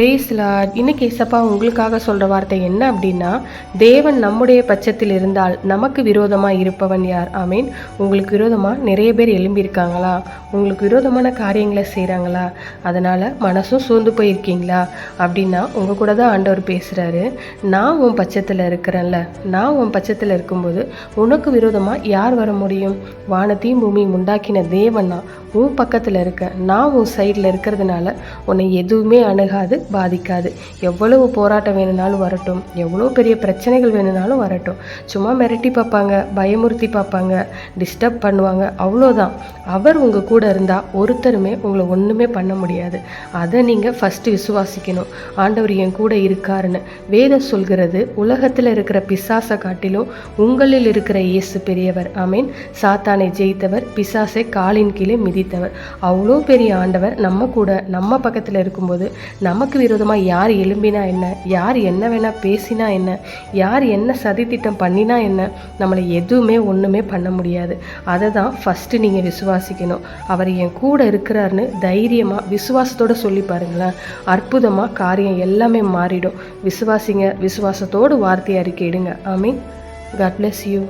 Brace Lord இன்னைக்கு இசப்பா உங்களுக்காக சொல்கிற வார்த்தை என்ன அப்படின்னா தேவன் நம்முடைய பட்சத்தில் இருந்தால் நமக்கு விரோதமாக இருப்பவன் யார்? ஆமீன். உங்களுக்கு விரோதமாக நிறைய பேர் எழும்பியிருக்காங்களா? உங்களுக்கு விரோதமான காரியங்களை செய்கிறாங்களா அதனால் மனசும் சூழ்ந்து போயிருக்கீங்களா? அப்படின்னா உங்கள் கூட தான் ஆண்டவர் பேசுகிறாரு நான் உன் பட்சத்தில் இருக்கிறேன்ல. நான் உன் பட்சத்தில் இருக்கும்போது உனக்கு விரோதமாக யார் வர முடியும்? வானத்தையும் பூமியும் உண்டாக்கின தேவன் உன் பக்கத்தில் இருக்க நான் உன் சைடில் இருக்கிறதுனால உன்னை எதுவுமே அணுகாது பாதிக்காது. எவ்வளவு போராட்டம் வேணும்னாலும் வரட்டும். எவ்வளோ பெரிய பிரச்சனைகள் வேணும்னாலும் வரட்டும். சும்மா மிரட்டி பார்ப்பாங்க பயமுறுத்தி பார்ப்பாங்க டிஸ்டர்ப் பண்ணுவாங்க அவ்வளோதான் அவர் உங்கள் கூட இருந்தால் ஒருத்தருமே உங்களை ஒன்றுமே பண்ண முடியாது. அதை நீங்கள் ஃபஸ்ட்டு விசுவாசிக்கணும். ஆண்டவர் என் கூட இருக்காருன்னு. வேதம் சொல்கிறது உலகத்தில் இருக்கிற பிசாசை காட்டிலும் உங்களில் இருக்கிற இயேசு பெரியவர். ஆமீன். சாத்தானை ஜெயித்தவர் பிசாசை காலின் கீழே மிதித்தவர். அவ்வளோ பெரிய ஆண்டவர் நம்ம கூட நம்ம பக்கத்தில் இருக்கும்போது நமக்கு விரோதமாக யார் எழும்பினா என்ன? யார் என்ன வேணால் பேசினா என்ன? யார் என்ன சதித்திட்டம் பண்ணினா என்ன? நம்மளை எதுவுமே ஒன்றுமே பண்ண முடியாது. அதை தான் ஃபஸ்ட்டு நீங்கள் விசுவாசிக்கணும். அவர் என் கூட இருக்கிறாருன்னு தைரியமாக விசுவாசத்தோடு சொல்லி பாருங்களேன். அற்புதமாக காரியம் எல்லாமே மாறிடும். விசுவாசிங்க விசுவாசத்தோடு வார்த்தை அறிக்கையிடுங்க. I mean God bless you